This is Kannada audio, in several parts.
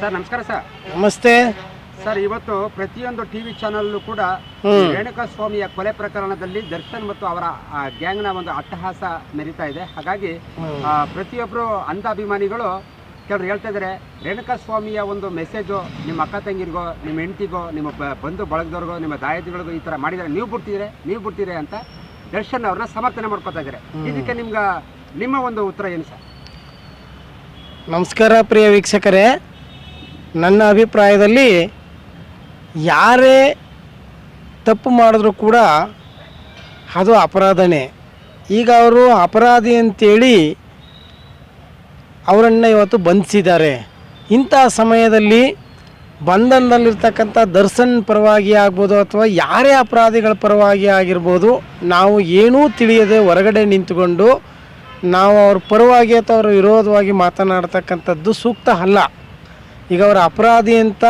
ಸರ್ ನಮಸ್ಕಾರ ಸರ್. ನಮಸ್ತೆ. ಸರ್ ಇವತ್ತು ಪ್ರತಿಯೊಂದು ಟಿವಿ ಚಾನಲ್ಲೂ ಕೂಡ. ರೇಣುಕಾ ಸ್ವಾಮಿಯ ಕೊಲೆ ಪ್ರಕರಣದಲ್ಲಿ ದರ್ಶನ್ ಮತ್ತು ಅವರ ಗ್ಯಾಂಗ್ನ ಒಂದು ಅಟ್ಟಹಾಸ ನಡೀತಾ ಇದೆ. ಹಾಗಾಗಿ ಪ್ರತಿಯೊಬ್ಬರು ಅಂಧ ಅಂಧಾಭಿಮಾನಿಗಳು ಕೆಲವರು ಹೇಳ್ತಾ ಇದ್ದಾರೆ ರೇಣುಕಾ ಸ್ವಾಮಿಯ ಒಂದು ಮೆಸೇಜು ನಿಮ್ಮ ಅಕ್ಕ ತಂಗಿರಿಗೋ ನಿಮ್ಮ ಹೆಂಡತಿಗೋ ನಿಮ್ಮ ಬಂಧು ಬಳಗದವ್ರಿಗೋ ನಿಮ್ಮ ದಾಯದಿಗಳಿಗೋ ಈ ಥರ ಮಾಡಿದರೆ ನೀವು ಬಿಡ್ತಿದ್ರೆ ನೀವು ಬಿಡ್ತೀರಿ ಅಂತ ದರ್ಶನ್ ಅವ್ರನ್ನ ಸಮರ್ಥನೆ ಮಾಡ್ಕೊತಾ ಇದ್ದಾರೆ ಇದಕ್ಕೆ ನಿಮ್ಗೆ ನಿಮ್ಮ ಒಂದು ಉತ್ತರ ಏನು ಸರ್? ನಮಸ್ಕಾರ ಪ್ರಿಯ ವೀಕ್ಷಕರೇ. ನನ್ನ ಅಭಿಪ್ರಾಯದಲ್ಲಿ ಯಾರೇ ತಪ್ಪು ಮಾಡಿದ್ರೂ ಕೂಡ ಅದು ಅಪರಾಧನೇ. ಈಗ ಅವರು ಅಪರಾಧಿ ಅಂತೇಳಿ ಅವರನ್ನು ಇವತ್ತು ಬಂಧಿಸಿದ್ದಾರೆ. ಇಂಥ ಸಮಯದಲ್ಲಿ ಬಂಧನದಲ್ಲಿರ್ತಕ್ಕಂಥ ದರ್ಶನ್ ಪರವಾಗಿ ಆಗ್ಬೋದು ಅಥವಾ ಯಾರೇ ಅಪರಾಧಿಗಳ ಪರವಾಗಿ ಆಗಿರ್ಬೋದು, ನಾವು ಏನೂ ತಿಳಿಯದೆ ಹೊರಗಡೆ ನಿಂತುಕೊಂಡು ನಾವು ಅವ್ರ ಪರವಾಗಿ ಅಥವಾ ಅವ್ರ ವಿರೋಧವಾಗಿ ಮಾತನಾಡ್ತಕ್ಕಂಥದ್ದು ಸೂಕ್ತ ಅಲ್ಲ. ಈಗ ಅವರ ಅಪರಾಧಿ ಅಂತ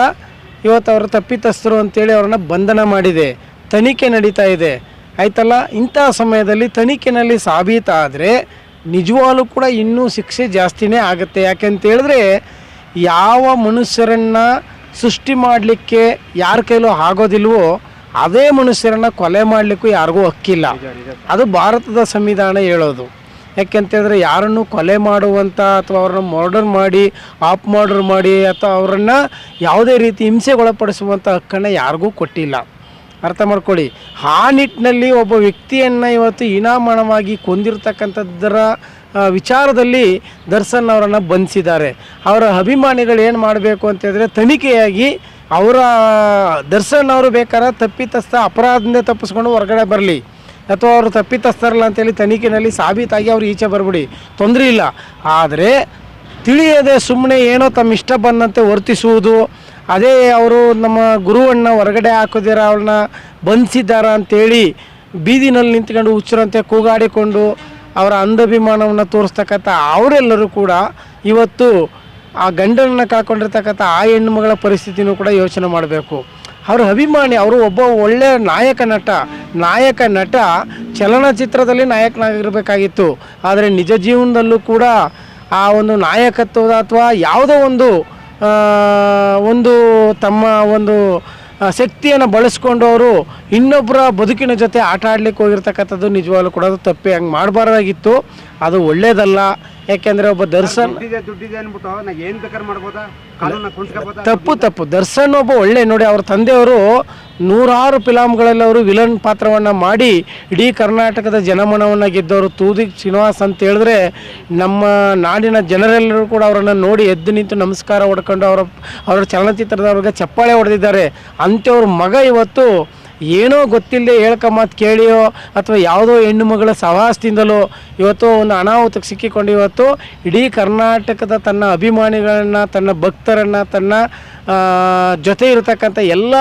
ಇವತ್ತು ಅವರು ತಪ್ಪಿತಸ್ಥರು ಅಂತೇಳಿ ಅವ್ರನ್ನ ಬಂಧನ ಮಾಡಿದೆ. ತನಿಖೆ ನಡೀತಾ ಇದೆ. ಆಯ್ತಲ್ಲ? ಇಂಥ ಸಮಯದಲ್ಲಿ ತನಿಖೆನಲ್ಲಿ ಸಾಬೀತಾದರೆ ನಿಜವಾಗ್ಲೂ ಕೂಡ ಇನ್ನೂ ಶಿಕ್ಷೆ ಜಾಸ್ತಿನೇ ಆಗುತ್ತೆ. ಯಾಕೆಂತೇಳಿದ್ರೆ ಯಾವ ಮನುಷ್ಯರನ್ನು ಸೃಷ್ಟಿ ಮಾಡಲಿಕ್ಕೆ ಯಾರ ಕೈಲೂ ಆಗೋದಿಲ್ವೋ ಅದೇ ಮನುಷ್ಯರನ್ನು ಕೊಲೆ ಮಾಡಲಿಕ್ಕೂ ಯಾರಿಗೂ ಹಕ್ಕಿಲ್ಲ. ಅದು ಭಾರತದ ಸಂವಿಧಾನ ಹೇಳೋದು. ಯಾಕೆಂತಂದರೆ ಯಾರನ್ನು ಕೊಲೆ ಮಾಡುವಂಥ ಅಥವಾ ಅವ್ರನ್ನ ಮರ್ಡರ್ ಮಾಡಿ ಆಫ್ ಮರ್ಡರ್ ಮಾಡಿ ಅಥವಾ ಅವರನ್ನು ಯಾವುದೇ ರೀತಿ ಹಿಂಸೆಗೊಳಪಡಿಸುವಂಥ ಹಕ್ಕನ್ನು ಯಾರಿಗೂ ಕೊಟ್ಟಿಲ್ಲ. ಅರ್ಥ ಮಾಡ್ಕೊಳ್ಳಿ. ಆ ನಿಟ್ಟಿನಲ್ಲಿ ಒಬ್ಬ ವ್ಯಕ್ತಿಯನ್ನು ಇವತ್ತು ಇನಾಮಣವಾಗಿ ಕೊಂದಿರ್ತಕ್ಕಂಥದ್ದರ ವಿಚಾರದಲ್ಲಿ ದರ್ಶನ್ ಅವರನ್ನು ಬಂಧಿಸಿದ್ದಾರೆ. ಅವರ ಅಭಿಮಾನಿಗಳು ಏನು ಮಾಡಬೇಕು ಅಂತಂದರೆ ತನಿಖೆಯಾಗಿ ಅವರ ದರ್ಶನ್ ಅವರು ಬೇಕಾದ್ರೆ ತಪ್ಪಿತಸ್ಥ ಅಪರಾಧದಿಂದ ತಪ್ಪಿಸ್ಕೊಂಡು ಹೊರಗಡೆ ಬರಲಿ. ಅಥವಾ ಅವರು ತಪ್ಪಿತಸ್ಥರಲ್ಲ ಅಂತೇಳಿ ತನಿಖೆಯಲ್ಲಿ ಸಾಬೀತಾಗಿ ಅವ್ರು ಈಚೆ ಬರಬಿಡಿ. ತೊಂದರೆ ಇಲ್ಲ. ಆದರೆ ತಿಳಿಯದೆ ಸುಮ್ಮನೆ ಏನೋ ತಮ್ಮ ಇಷ್ಟ ಬಂದಂತೆ ವರ್ತಿಸುವುದು, ಅದೇ ಅವರು ನಮ್ಮ ಗುರುವನ್ನು ಹೊರಗಡೆ ಹಾಕೋದಿರ, ಅವ್ರನ್ನ ಬಂಧಿಸಿದ್ದಾರ ಅಂತೇಳಿ ಬೀದಿನಲ್ಲಿ ನಿಂತ್ಕೊಂಡು ಹುಚ್ಚರಂತೆ ಕೂಗಾಡಿಕೊಂಡು ಅವರ ಅಂಧಾಭಿಮಾನವನ್ನು ತೋರಿಸ್ತಕ್ಕಂಥ ಅವರೆಲ್ಲರೂ ಕೂಡ ಇವತ್ತು ಆ ಗಂಡನನ್ನು ಕಳ್ಕೊಂಡಿರ್ತಕ್ಕಂಥ ಆ ಹೆಣ್ಣು ಮಗಳ ಪರಿಸ್ಥಿತಿನೂ ಕೂಡ ಯೋಚನೆ ಮಾಡಬೇಕು. ಅವರ ಅಭಿಮಾನಿ, ಅವರು ಒಬ್ಬ ಒಳ್ಳೆಯ ನಾಯಕ ನಟ. ನಾಯಕ ನಟ ಚಲನಚಿತ್ರದಲ್ಲಿ ನಾಯಕನಾಗಿರಬೇಕಾಗಿತ್ತು. ಆದರೆ ನಿಜ ಜೀವನದಲ್ಲೂ ಕೂಡ ಆ ಒಂದು ನಾಯಕತ್ವದ ಅಥವಾ ಯಾವುದೋ ಒಂದು ಒಂದು ತಮ್ಮ ಒಂದು ಶಕ್ತಿಯನ್ನು ಬಳಸ್ಕೊಂಡು ಅವರು ಇನ್ನೊಬ್ಬರ ಬದುಕಿನ ಜೊತೆ ಆಟ ಆಡ್ಲಿಕ್ಕೆ ಹೋಗಿರ್ತಕ್ಕಂಥದ್ದು ನಿಜವಾಗ್ಲೂ ಕೂಡ ಅದು ತಪ್ಪೇ. ಹಂಗೆ ಮಾಡಬಾರ್ದಾಗಿತ್ತು. ಅದು ಒಳ್ಳೇದಲ್ಲ. ಯಾಕೆಂದರೆ ಒಬ್ಬ ದರ್ಶನ್ ದುಡ್ಡಿದೆ ದುಡ್ಡಿದೆ ಅಂದ್ಬಿಟ್ಟು ನಾ ಏನ್ ಬೇಕಾದ್ರೆ ಮಾಡ್ಬೋದಾ? ಕಾನೂನ ಕುಣಿಸ್ಕೋಬೋದಾ ತಪ್ಪು ತಪ್ಪು. ದರ್ಶನ್ ಒಬ್ಬ ಒಳ್ಳೆ ನೋಡಿ ಅವ್ರ ತಂದೆಯವರು ನೂರಾರು ಫಿಲಾಮ್ಗಳಲ್ಲಿ ಅವರು ವಿಲನ್ ಪಾತ್ರವನ್ನು ಮಾಡಿ ಇಡೀ ಕರ್ನಾಟಕದ ಜನಮನವನ್ನು ಗೆದ್ದವರು. ತೂದಿ ಶ್ರೀನಿವಾಸ್ ಅಂತ ಹೇಳಿದ್ರೆ ನಮ್ಮ ನಾಡಿನ ಜನರೆಲ್ಲರೂ ಕೂಡ ಅವರನ್ನು ನೋಡಿ ಎದ್ದು ನಿಂತು ನಮಸ್ಕಾರ ಹೊಡ್ಕೊಂಡು ಅವರ ಅವರ ಚಲನಚಿತ್ರದವ್ರಿಗೆ ಚಪ್ಪಾಳೆ ಹೊಡೆದಿದ್ದಾರೆ. ಅಂಥವ್ರ ಮಗ ಇವತ್ತು ಏನೋ ಗೊತ್ತಿಲ್ಲದೆ ಹೇಳ್ಕ ಮಾತು ಕೇಳಿಯೋ ಅಥವಾ ಯಾವುದೋ ಹೆಣ್ಣು ಮಗಳ ಸವಾಸದಿಂದಲೋ ಇವತ್ತು ಒಂದು ಅನಾಹುತಕ್ಕೆ ಸಿಕ್ಕಿಕೊಂಡು ಇವತ್ತು ಇಡೀ ಕರ್ನಾಟಕದ ತನ್ನ ಅಭಿಮಾನಿಗಳನ್ನು, ತನ್ನ ಭಕ್ತರನ್ನು, ತನ್ನ ಜೊತೆ ಇರತಕ್ಕಂಥ ಎಲ್ಲ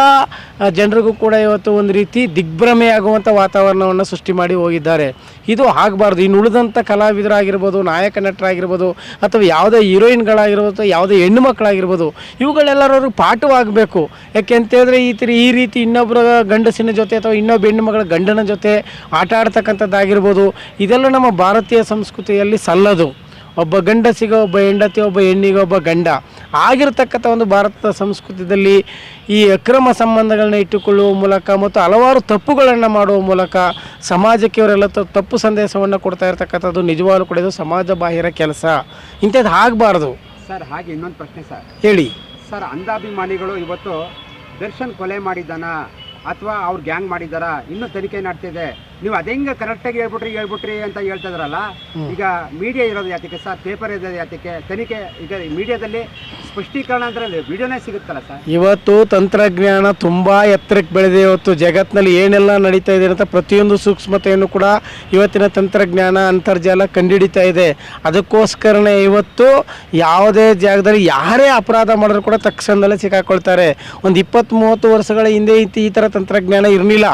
ಜನರಿಗೂ ಕೂಡ ಇವತ್ತು ಒಂದು ರೀತಿ ದಿಗ್ಭ್ರಮೆಯಾಗುವಂಥ ವಾತಾವರಣವನ್ನು ಸೃಷ್ಟಿ ಮಾಡಿ ಹೋಗಿದ್ದಾರೆ. ಇದು ಆಗಬಾರ್ದು. ಇನ್ನು ಉಳಿದಂಥ ಕಲಾವಿದರಾಗಿರ್ಬೋದು, ನಾಯಕ ನಟರಾಗಿರ್ಬೋದು, ಅಥವಾ ಯಾವುದೇ ಹೀರೋಯಿನ್ಗಳಾಗಿರ್ಬೋದು, ಯಾವುದೇ ಹೆಣ್ಣು ಮಕ್ಕಳಾಗಿರ್ಬೋದು ಇವುಗಳೆಲ್ಲರೂ ಪಾಠವಾಗಬೇಕು ಯಾಕೆ ಅಂತ ಹೇಳಿದ್ರೆ ಈ ತಿ, ಈ ರೀತಿ ಇನ್ನೊಬ್ಬರ ಗಂಡಸಿನ ಜೊತೆ ಅಥವಾ ಇನ್ನೊಬ್ಬ ಹೆಣ್ಣು ಮಗಳ ಗಂಡನ ಜೊತೆ ಆಟ ಆಡ್ತಕ್ಕಂಥದ್ದಾಗಿರ್ಬೋದು. ಇದೆಲ್ಲ ನಮ್ಮ ಭಾರತೀಯ ಸಂಸ್ಕೃತಿಯಲ್ಲಿ ಸಲ್ಲದು. ಒಬ್ಬ ಗಂಡಸಿಗೆ ಒಬ್ಬ ಹೆಂಡತಿ ಒಬ್ಬ ಹೆಣ್ಣಿಗೆ ಒಬ್ಬ ಗಂಡ. ಆಗಿರತಕ್ಕಂಥ ಒಂದು ಭಾರತದ ಸಂಸ್ಕೃತಿಯಲ್ಲಿ ಈ ಅಕ್ರಮ ಸಂಬಂಧಗಳನ್ನ ಇಟ್ಟುಕೊಳ್ಳುವ ಮೂಲಕ ಮತ್ತು ಹಲವಾರು ತಪ್ಪುಗಳನ್ನು ಮಾಡುವ ಮೂಲಕ ಸಮಾಜಕ್ಕೆ ಇವರೆಲ್ಲ ತಪ್ಪು ಸಂದೇಶವನ್ನು ಕೊಡ್ತಾ ಇರತಕ್ಕಂಥದ್ದು ನಿಜವಾಗ್ಲೂ ಕೂಡ ಇದು ಸಮಾಜ ಬಾಹಿರ ಕೆಲಸ. ಇಂಥದ್ದು ಆಗಬಾರ್ದು. ಸರ್ ಹಾಗೆ ಇನ್ನೊಂದು ಪ್ರಶ್ನೆ ಸರ್. ಹೇಳಿ. ಸರ್ ಅಂಧಾಭಿಮಾನಿಗಳು ಇವತ್ತು ದರ್ಶನ್ ಕೊಲೆ ಮಾಡಿದ್ದಾನ ಅಥವಾ ಅವ್ರು ಗ್ಯಾಂಗ್ ಮಾಡಿದ್ದಾರಾ? ಇನ್ನೂ ತನಿಖೆ ನಡ್ತಿದೆ. ನೀವು ಅದೆಂಗೆ ಕರೆಕ್ಟಾಗಿ ಹೇಳ್ಬಿಟ್ರಿ ಹೇಳ್ಬಿಟ್ರಿ ಅಂತ ಹೇಳ್ತಾ ಇದ್ರಲ್ಲ ಈಗ ಮೀಡಿಯಾ ಇರೋದು ಯಾತಕ್ಕೆ ಸರ್? ಪೇಪರ್ ಇರೋದು ಯಾತಕ್ಕೆ? ತನಿಖೆ ಈಗ ಮೀಡಿಯಾದಲ್ಲಿ ಸ್ಪಷ್ಟೀಕರಣ ಅಂದ್ರೆ ವಿಡಿಯೋನೇ ಸಿಗುತ್ತಲ್ಲ ಸರ್? ಇವತ್ತು ತಂತ್ರಜ್ಞಾನ ತುಂಬ ಎತ್ತರಕ್ಕೆ ಬೆಳೆದಿದೆ. ಇವತ್ತು ಜಗತ್ತಿನಲ್ಲಿ ಏನೆಲ್ಲ ನಡೀತಾ ಇದೆ ಅಂತ ಪ್ರತಿಯೊಂದು ಸೂಕ್ಷ್ಮತೆಯನ್ನು ಕೂಡ ಇವತ್ತಿನ ತಂತ್ರಜ್ಞಾನ ಅಂತರ್ಜಾಲ ಕಂಡುಹಿಡಿತಾ ಇದೆ. ಅದಕ್ಕೋಸ್ಕರನೇ ಇವತ್ತು ಯಾವುದೇ ಜಾಗದಲ್ಲಿ ಯಾರೇ ಅಪರಾಧ ಮಾಡಿದ್ರು ಕೂಡ ತಕ್ಷಣದಲ್ಲೇ ಸಿಕ್ಕಾಕೊಳ್ತಾರೆ. ಒಂದು ಇಪ್ಪತ್ತು ಮೂವತ್ತು ವರ್ಷಗಳ ಹಿಂದೆ ಈ ಥರ ತಂತ್ರಜ್ಞಾನ ಇರಲಿಲ್ಲ.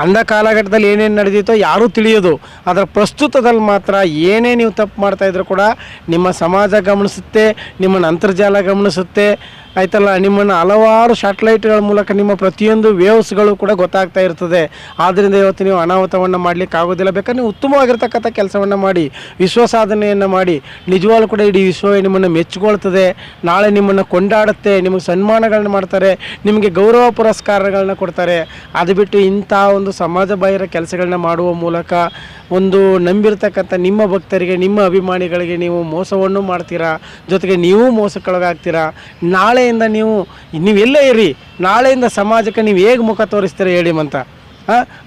ಅಂದ ಕಾಲಘಟ್ಟದಲ್ಲಿ ಏನೇನು ನಡೆದಿತ್ತೋ ಯಾರೂ ತಿಳಿಯೋದು. ಅದರ ಪ್ರಸ್ತುತದಲ್ಲಿ ಮಾತ್ರ ಏನೇ ನೀವು ತಪ್ಪು ಮಾಡ್ತಾಯಿದ್ರು ಕೂಡ ನಿಮ್ಮ ಸಮಾಜ ಗಮನಿಸುತ್ತೆ ನಿಮ್ಮನ್ನು ಅಂತರ್ಜಾಲ ಗಮನಿಸುತ್ತೆ. ಆಯ್ತಲ್ಲ, ನಿಮ್ಮನ್ನು ಹಲವಾರು ಸ್ಯಾಟಲೈಟ್ಗಳ ಮೂಲಕ ನಿಮ್ಮ ಪ್ರತಿಯೊಂದು ವೇವ್ಸ್ಗಳು ಕೂಡ ಗೊತ್ತಾಗ್ತಾ ಇರ್ತದೆ. ಆದ್ದರಿಂದ ಇವತ್ತು ನೀವು ಅನಾಹುತವನ್ನು ಮಾಡಲಿಕ್ಕೆ ಆಗೋದಿಲ್ಲ. ಬೇಕಾದ್ರೆ ನೀವು ಉತ್ತಮವಾಗಿರ್ತಕ್ಕಂಥ ಕೆಲಸವನ್ನು ಮಾಡಿ ವಿಶ್ವ ಸಾಧನೆಯನ್ನು ಮಾಡಿ. ನಿಜವಾಗ್ಲೂ ಕೂಡ ಇಡೀ ವಿಶ್ವವೇ ನಿಮ್ಮನ್ನು ಮೆಚ್ಚಿಕೊಳ್ತದೆ. ನಾಳೆ ನಿಮ್ಮನ್ನು ಕೊಂಡಾಡುತ್ತೆ. ನಿಮಗೆ ಸನ್ಮಾನಗಳನ್ನ ಮಾಡ್ತಾರೆ. ನಿಮಗೆ ಗೌರವ ಪುರಸ್ಕಾರಗಳನ್ನ ಕೊಡ್ತಾರೆ. ಅದು ಬಿಟ್ಟು ಇಂಥ ಒಂದು ಸಮಾಜ ಬಾಹಿರ ಕೆಲಸಗಳನ್ನ ಮಾಡುವ ಮೂಲಕ ಒಂದು ನಂಬಿರ್ತಕ್ಕಂಥ ನಿಮ್ಮ ಭಕ್ತರಿಗೆ, ನಿಮ್ಮ ಅಭಿಮಾನಿಗಳಿಗೆ ನೀವು ಮೋಸವನ್ನು ಮಾಡ್ತೀರಾ? ಜೊತೆಗೆ ನೀವು ಮೋಸಕ್ಕೊಳಗಾಗ್ತೀರಾ? ನಾಳೆಯಿಂದ ನೀವು ನೀವೆಲ್ಲೇ ಇರಿ, ನಾಳೆಯಿಂದ ಸಮಾಜಕ್ಕೆ ನೀವು ಹೇಗೆ ಮುಖ ತೋರಿಸ್ತೀರಾ ಹೇಳಿ ಅಂತ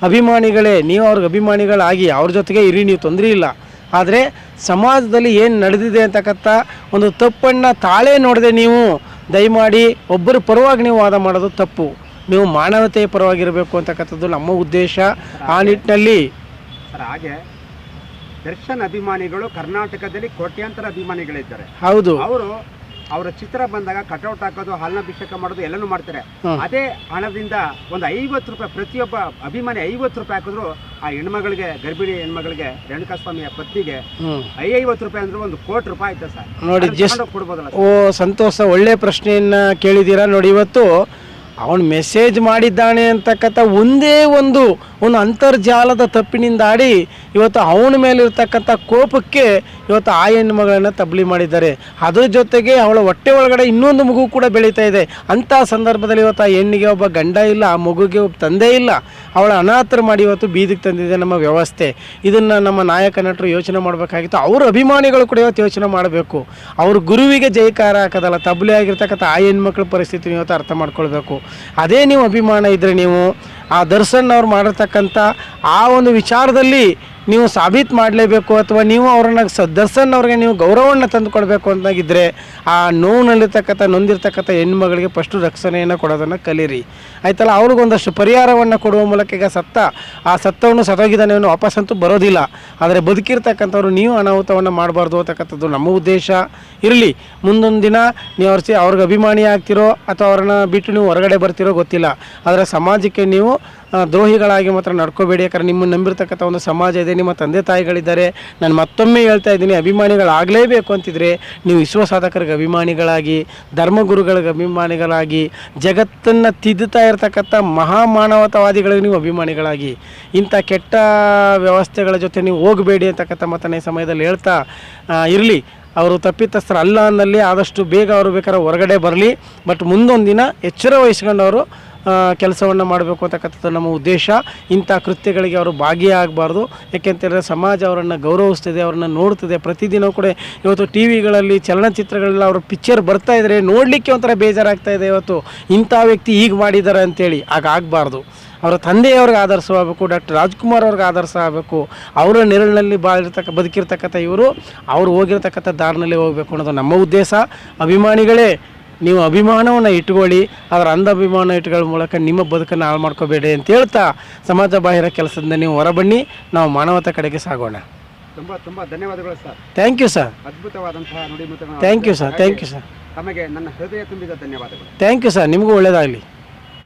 ಅಭಿಮಾನಿಗಳೇ, ನೀವು ಅವ್ರಿಗೆ ಅಭಿಮಾನಿಗಳಾಗಿ ಅವ್ರ ಜೊತೆಗೆ ಇರಿ, ನೀವು ತೊಂದರೆ ಇಲ್ಲ. ಆದರೆ ಸಮಾಜದಲ್ಲಿ ಏನು ನಡೆದಿದೆ ಅಂತಕ್ಕಂಥ ಒಂದು ತಪ್ಪನ್ನು ತಾಳೇ ನೋಡದೆ ನೀವು. ದಯಮಾಡಿ ಒಬ್ಬರ ಪರವಾಗಿ ನೀವು ವಾದ ಮಾಡೋದು ತಪ್ಪು. ನೀವು ಮಾನವತೆಯ ಪರವಾಗಿರಬೇಕು ಅಂತಕ್ಕಂಥದ್ದು ನಮ್ಮ ಉದ್ದೇಶ. ಆ ನಿಟ್ಟಿನಲ್ಲಿ ಸರ್ ಹಾಗೆ ದರ್ಶನ್ ಅಭಿಮಾನಿಗಳು ಕರ್ನಾಟಕದಲ್ಲಿ ಕೋಟ್ಯಾಂತರ ಅಭಿಮಾನಿಗಳಿದ್ದಾರೆ. ಹೌದು. ಅವರು ಅವರ ಚಿತ್ರ ಬಂದಾಗ ಕಟೌಟ್ ಹಾಕೋದು ಹಾಲನಾಭಿಷೇಕ ಮಾಡೋದು ಎಲ್ಲನೂ ಮಾಡ್ತಾರೆ. ಅದೇ ಹಣದಿಂದ ಒಂದು ಐವತ್ತು ರೂಪಾಯಿ ಪ್ರತಿಯೊಬ್ಬ ಅಭಿಮಾನಿ ಐವತ್ತು ರೂಪಾಯಿ ಹಾಕಿದ್ರು ಆ ಹೆಣ್ಮಗಳಿಗೆ ಗರ್ಭಿಣಿ ಹೆಣ್ಮಗಳಿಗೆ ರೇಣುಕಾಸ್ವಾಮಿಯ ಪತ್ನಿಗೆ ಐ ಐವತ್ತು ರೂಪಾಯಿ ಅಂದ್ರೆ ಒಂದು ಕೋಟಿ ರೂಪಾಯಿ ಆಯ್ತಾ ಸರ್? ನೋಡಿ ಜಸ್ಟ್ ಕೊಡ್ಬೋದಲ್ಲ ಓ ಸಂತೋಷ ಒಳ್ಳೆ ಪ್ರಶ್ನೆಯನ್ನ ಕೇಳಿದೀರಾ ನೋಡಿ ಇವತ್ತು. ಅವನು ಮೆಸೇಜ್ ಮಾಡಿದ್ದಾನೆ ಅಂತಕ್ಕಂಥ ಒಂದೇ ಒಂದು ಒಂದು ಅಂತರ್ಜಾಲದ ತಪ್ಪಿನಿಂದಾಡಿ ಇವತ್ತು ಅವನ ಮೇಲಿರ್ತಕ್ಕಂಥ ಕೋಪಕ್ಕೆ ಇವತ್ತು ಆ ಹೆಣ್ಣುಮಗಳನ್ನು ತಬ್ಲಿ ಮಾಡಿದ್ದಾರೆ. ಅದರ ಜೊತೆಗೆ ಅವಳ ಹೊಟ್ಟೆ ಒಳಗಡೆ ಇನ್ನೊಂದು ಮಗು ಕೂಡ ಬೆಳೀತಾ ಇದೆ. ಅಂಥ ಸಂದರ್ಭದಲ್ಲಿ ಇವತ್ತು ಆ ಹೆಣ್ಣಿಗೆ ಒಬ್ಬ ಗಂಡ ಇಲ್ಲ, ಆ ಮಗುಗೆ ಒಬ್ಬ ತಂದೆ ಇಲ್ಲ. ಅವಳ ಅನಾಥರು ಮಾಡಿ ಇವತ್ತು ಬೀದಿಗೆ ತಂದಿದೆ ನಮ್ಮ ವ್ಯವಸ್ಥೆ. ಇದನ್ನು ನಮ್ಮ ನಾಯಕ ನಟರು ಯೋಚನೆ ಮಾಡಬೇಕಾಗಿತ್ತು. ಅವರ ಅಭಿಮಾನಿಗಳು ಕೂಡ ಇವತ್ತು ಯೋಚನೆ ಮಾಡಬೇಕು. ಅವ್ರ ಗುರುವಿಗೆ ಜೈಕಾರ ಹಾಕೋದಲ್ಲ, ತಬ್ಲಿ ಆಗಿರ್ತಕ್ಕಂಥ ಆ ಹೆಣ್ಮಕ್ಳ ಪರಿಸ್ಥಿತಿ ಇವತ್ತು ಅರ್ಥ ಮಾಡ್ಕೊಳ್ಬೇಕು. ಅದೇ ನೀವು ಅಭಿಮಾನ ಇದ್ದರೆ ನೀವು ಆ ದರ್ಶನ್ ಅವ್ರು ಮಾಡಿರ್ತಕ್ಕಂಥ ಆ ಒಂದು ವಿಚಾರದಲ್ಲಿ ನೀವು ಸಾಬೀತು ಮಾಡಲೇಬೇಕು ಅಥವಾ ನೀವು ಅವ್ರನ್ನ ಸದಸ್ಯನ್ನ ಅವ್ರಿಗೆ ನೀವು ಗೌರವವನ್ನು ತಂದುಕೊಡ್ಬೇಕು ಅಂತಾಗಿದ್ದರೆ ಆ ನೋವಿನಲ್ಲಿರ್ತಕ್ಕಂಥ, ನೊಂದಿರ್ತಕ್ಕಂಥ ಹೆಣ್ಮಗಳಿಗೆ ಫಸ್ಟು ರಕ್ಷಣೆಯನ್ನು ಕೊಡೋದನ್ನು ಕಲೀರಿ. ಆಯ್ತಲ್ಲ, ಅವ್ರಿಗೊಂದಷ್ಟು ಪರಿಹಾರವನ್ನು ಕೊಡುವ ಮೂಲಕ ಈಗ ಸತ್ತ, ಆ ಸತ್ತವನ್ನು ಸತ್ತೋಗಿದ್ದಾನೆ ಅವನು ವಾಪಸ್ಸಂತೂ ಬರೋದಿಲ್ಲ. ಆದರೆ ಬದುಕಿರ್ತಕ್ಕಂಥವ್ರು ನೀವು ಅನಾಹುತವನ್ನು ಮಾಡಬಾರ್ದು ಅಂತಕ್ಕಂಥದ್ದು ನಮ್ಮ ಉದ್ದೇಶ. ಇರಲಿ, ಮುಂದೊಂದು ದಿನ ನೀವು ಅವ್ರ ಅವ್ರಿಗೆ ಅಭಿಮಾನಿ ಆಗ್ತಿರೋ ಅಥವಾ ಅವ್ರನ್ನ ಬಿಟ್ಟು ನೀವು ಹೊರಗಡೆ ಬರ್ತಿರೋ ಗೊತ್ತಿಲ್ಲ. ಆದರೆ ಸಮಾಜಕ್ಕೆ ನೀವು ದ್ರೋಹಿಗಳಾಗಿ ಮಾತ್ರ ನಡ್ಕೋಬೇಡಿ. ಯಾಕಂದ್ರೆ ನಿಮ್ಮನ್ನು ನಂಬಿರ್ತಕ್ಕಂಥ ಒಂದು ಸಮಾಜ ಇದೆ, ನಿಮ್ಮ ತಂದೆ ತಾಯಿಗಳಿದ್ದಾರೆ. ನಾನು ಮತ್ತೊಮ್ಮೆ ಹೇಳ್ತಾ ಇದ್ದೀನಿ, ಅಭಿಮಾನಿಗಳಾಗಲೇಬೇಕು ಅಂತಿದ್ರೆ ನೀವು ವಿಶ್ವ ಸಾಧಕರಿಗೆ ಅಭಿಮಾನಿಗಳಾಗಿ, ಧರ್ಮಗುರುಗಳಿಗೆ ಅಭಿಮಾನಿಗಳಾಗಿ, ಜಗತ್ತನ್ನು ತಿದ್ದುತ್ತಾ ಇರತಕ್ಕಂಥ ಮಹಾಮಾನವತಾವಾದಿಗಳಿಗೆ ನೀವು ಅಭಿಮಾನಿಗಳಾಗಿ, ಇಂಥ ಕೆಟ್ಟ ವ್ಯವಸ್ಥೆಗಳ ಜೊತೆ ನೀವು ಹೋಗಬೇಡಿ ಅಂತಕ್ಕಂಥ ಮಾತನ್ನ ಈ ಸಮಯದಲ್ಲಿ ಹೇಳ್ತಾ ಇರಲಿ. ಅವರು ತಪ್ಪಿತಸ್ಥರ ಅಲ್ಲ ಅನ್ನಲ್ಲಿ ಆದಷ್ಟು ಬೇಗ ಅವರು ಬೇಕಾದ್ರೆ ಹೊರಗಡೆ ಬರಲಿ. ಬಟ್ ಮುಂದೊಂದು ದಿನ ಎಚ್ಚರ ವಹಿಸ್ಕೊಂಡು ಕೆಲಸವನ್ನು ಮಾಡಬೇಕು ಅಂತಕ್ಕಂಥದ್ದು ನಮ್ಮ ಉದ್ದೇಶ. ಇಂಥ ಕೃತ್ಯಗಳಿಗೆ ಅವರು ಭಾಗಿಯಾಗಬಾರ್ದು. ಏಕೆಂತೇಳಿದ್ರೆ ಸಮಾಜ ಅವರನ್ನು ಗೌರವಿಸ್ತದೆ, ಅವರನ್ನು ನೋಡ್ತದೆ. ಪ್ರತಿದಿನ ಕೂಡ ಇವತ್ತು ಟಿ ವಿಗಳಲ್ಲಿ ಚಲನಚಿತ್ರಗಳೆಲ್ಲ ಅವರು ಪಿಕ್ಚರ್ ಬರ್ತಾ ಇದ್ದಾರೆ ನೋಡಲಿಕ್ಕೆ ಒಂಥರ ಬೇಜಾರಾಗ್ತಾ ಇದೆ ಇವತ್ತು. ಇಂಥ ವ್ಯಕ್ತಿ ಈಗ ಮಾಡಿದ್ದಾರೆ ಅಂತೇಳಿ. ಆಗ ಆಗಬಾರ್ದು. ಅವರ ತಂದೆಯವ್ರಿಗೆ ಆದರ್ಶ ಡಾಕ್ಟರ್ ರಾಜ್ಕುಮಾರ್ ಅವ್ರಿಗೆ ಆದರ್ಶ ಆಗಬೇಕು. ಅವರ ನೆರಳಿನಲ್ಲಿ ಬಾಳಿರ್ತಕ್ಕ, ಬದುಕಿರ್ತಕ್ಕಂಥ ಇವರು, ಅವರು ಹೋಗಿರ್ತಕ್ಕಂಥ ದಾರಿನಲ್ಲಿ ಹೋಗಬೇಕು ಅನ್ನೋದು ನಮ್ಮ ಉದ್ದೇಶ. ಅಭಿಮಾನಿಗಳೇ ನೀವು ಅಭಿಮಾನವನ್ನು ಇಟ್ಕೊಳ್ಳಿ ಅದರ ಅಂಧ ಅಭಿಮಾನ ಇಟ್ಕೊಳ್ಳೋ ಮೂಲಕ ನಿಮ್ಮ ಬದುಕನ್ನು ಹಾಳು ಮಾಡ್ಕೋಬೇಡಿ ಅಂತ ಹೇಳ್ತಾ ಸಮಾಜ ಬಾಹಿರ ಕೆಲಸದಿಂದ ನೀವು ಹೊರಬನ್ನಿ. ನಾವು ಮಾನವತೆ ಕಡೆಗೆ ಸಾಗೋಣ. ತುಂಬ ತುಂಬ ಧನ್ಯವಾದಗಳು ಸರ್. ಥ್ಯಾಂಕ್ ಯು ಸರ್ ಅದ್ಭುತವಾದಂತಹ ನುಡಿಮುತ್ತಗಳನ್ನು thank you sir thank you sir ತಮಗೆ ನನ್ನ ಹೃದಯ ತುಂಬಿದ ಧನ್ಯವಾದಗಳು. ಥ್ಯಾಂಕ್ ಯು ಸರ್ ನಿಮಗೂ ಒಳ್ಳೆಯದಾಗಲಿ